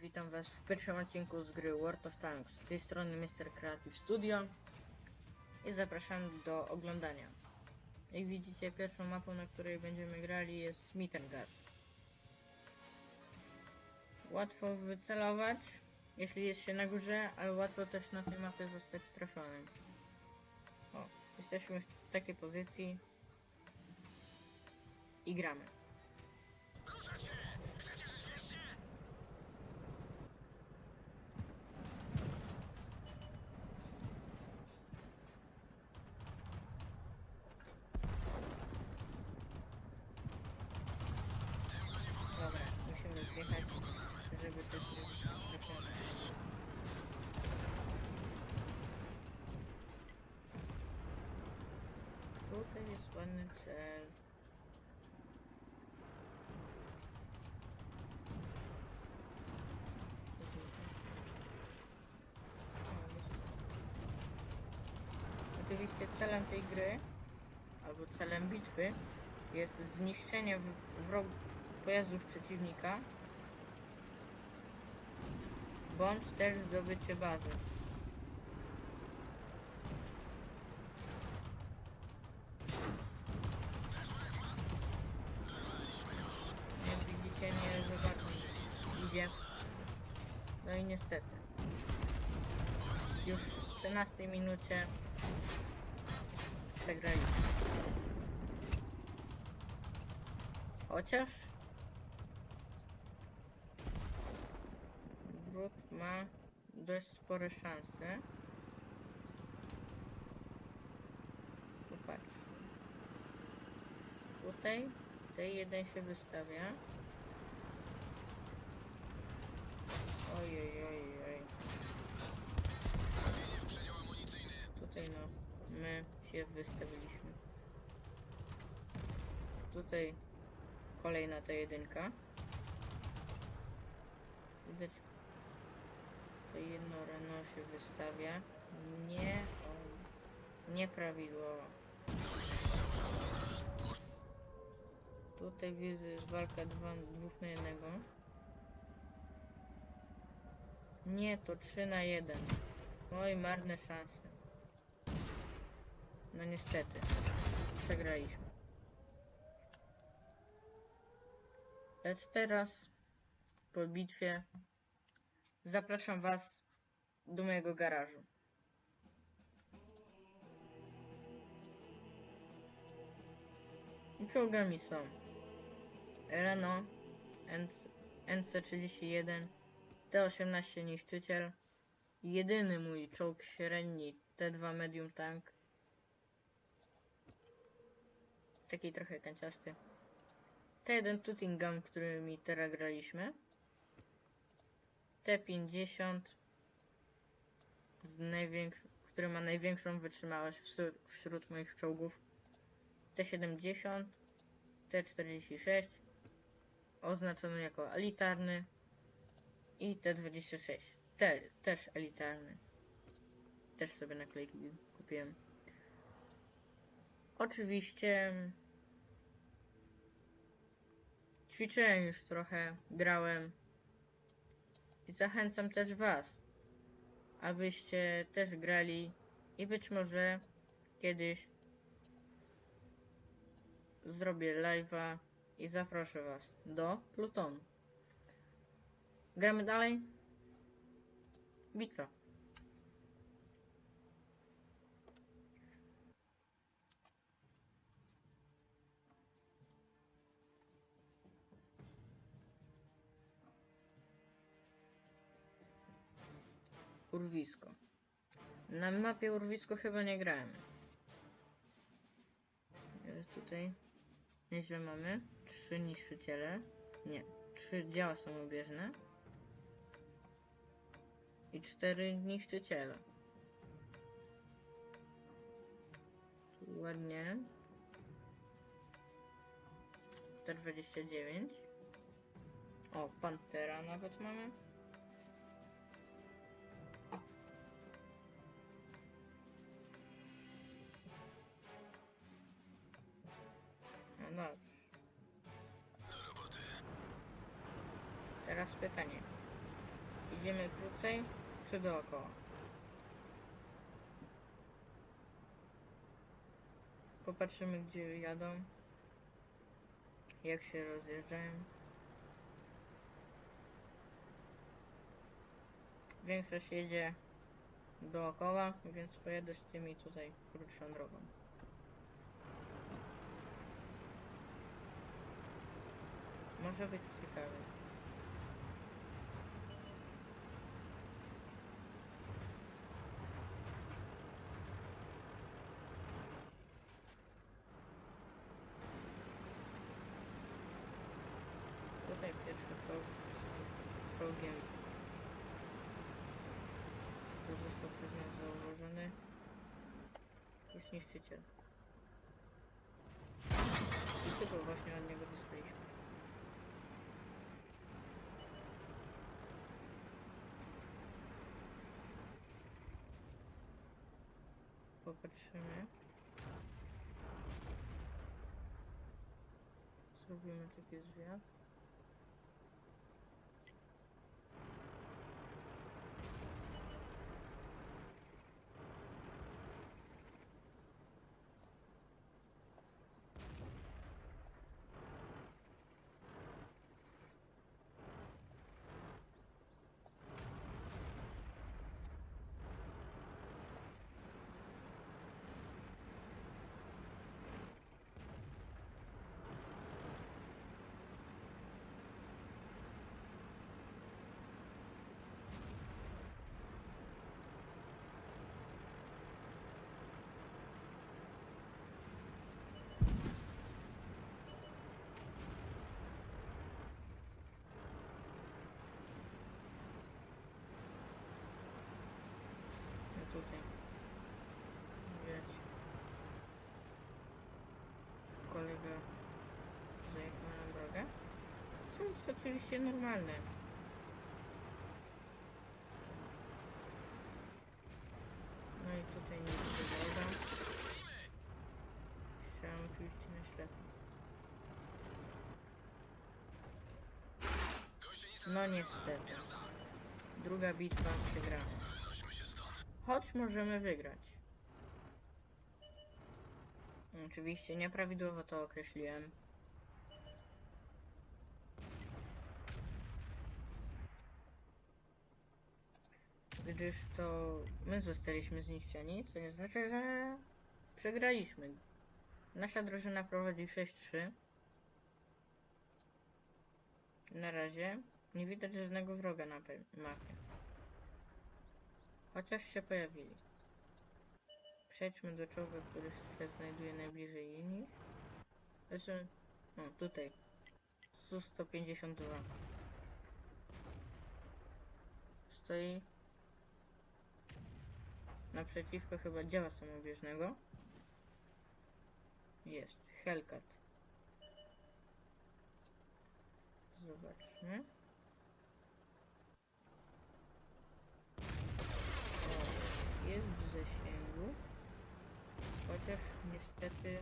Witam was w pierwszym odcinku z gry World of Tanks. Z tej strony Mr. Creative Studio i zapraszam do oglądania. Jak widzicie, pierwszą mapą, na której będziemy grali jest Mittengard. Łatwo wycelować, jeśli jest się na górze, ale łatwo też na tej mapie zostać trafionym. Jesteśmy w takiej pozycji i gramy. Ładny cel. Oczywiście celem tej gry, albo celem bitwy, jest zniszczenie wrog pojazdów przeciwnika, bądź też zdobycie bazy. Idzie. No i niestety. Już w 13 minucie przegraliśmy. Chociaż wróg ma dość spore szanse. Popatrz. Tutaj T1 się wystawia. Ojej, ojej, ojej. Tutaj no, my się wystawiliśmy. Tutaj kolejna ta jedynka. Widać, to jedno rano się wystawia. Nie, o, nieprawidłowo. Tutaj widzę jest walka dwa, dwóch na jednego. Nie, to 3 na 1. Oj, marne szanse. No niestety. Przegraliśmy. Lecz teraz, po bitwie, zapraszam Was do mojego garażu. I czołgami są Renault NC, NC31 T18 niszczyciel jedyny mój czołg średni T2 medium tank taki trochę kanciasty T1 Tuttingham, którymi teraz graliśmy. T50, z który ma największą wytrzymałość wśród moich czołgów. T70, T46, oznaczony jako elitarny. I T26, T, też elitarny. Też sobie naklejki kupiłem. Oczywiście Ćwiczyłem już trochę, grałem i zachęcam też Was, abyście też grali i być może kiedyś zrobię live'a i zaproszę Was do Plutonu. Gramy dalej? Bitwa. Urwisko. Na mapie urwisko chyba nie grałem. Jest tutaj. Nieźle mamy. Trzy niszczyciele. Nie. Trzy działa samobieżne i cztery niszczyciele. Tu ładnie. 129. O, Pantera nawet mamy. No. Do roboty. Teraz pytanie. Idziemy krócej, czy dookoła? Popatrzymy, gdzie jadą. Jak się rozjeżdżają. Większość jedzie dookoła, więc pojedę z tymi tutaj krótszą drogą. Może być ciekawy. Tutaj pierwszy czołg czołgiem, który został przez nas zauważony. Jest niszczyciel. I chyba właśnie od niego dostaliśmy. Popatrzymy. Zrobimy taki zwiat. No tutaj. Widać. Kolega zajechał na drogę. Co jest oczywiście normalne. No i tutaj nie widzę droga. Chciałem oczywiście na ślepo. No niestety. Druga bitwa przegrana. Choć możemy wygrać. Oczywiście nieprawidłowo to określiłem. Gdyż to my zostaliśmy zniszczeni, co nie znaczy, że przegraliśmy. Nasza drużyna prowadzi 6-3. Na razie nie widać żadnego wroga na mapie. Chociaż się pojawili. Przejdźmy do czołga, który się znajduje najbliżej linii. Znaczy, no tutaj. Su-152. Stoi naprzeciwko chyba dzieła samobieżnego. Jest. Hellcat. Zobaczmy. O, jest w zasięgu. Chociaż niestety.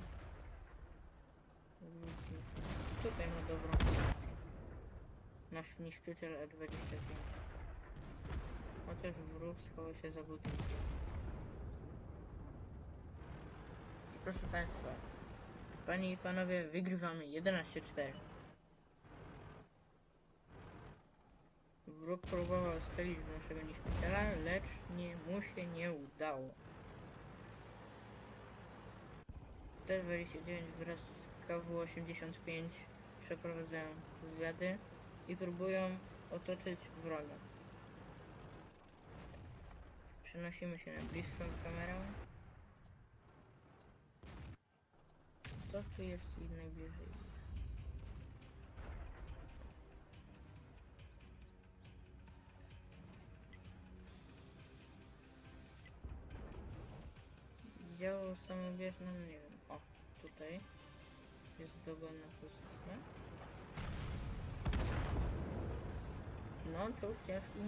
Tutaj ma dobrą pozycję. Nasz niszczyciel E25. Chociaż wróg schował się za budynkiem. Proszę Państwa, Panie i Panowie, wygrywamy 11-4. Wróg próbował strzelić w naszego niszczyciela, lecz nie, mu się nie udało. T-29 wraz z KW-85 przeprowadzają zwiady i próbują otoczyć wroga. Przenosimy się na bliższą kamerę. Co tu jest i najbliżej? Działo samobieżne, no nie wiem. O, tutaj jest dogonna pozycja. No, czołg ciężki.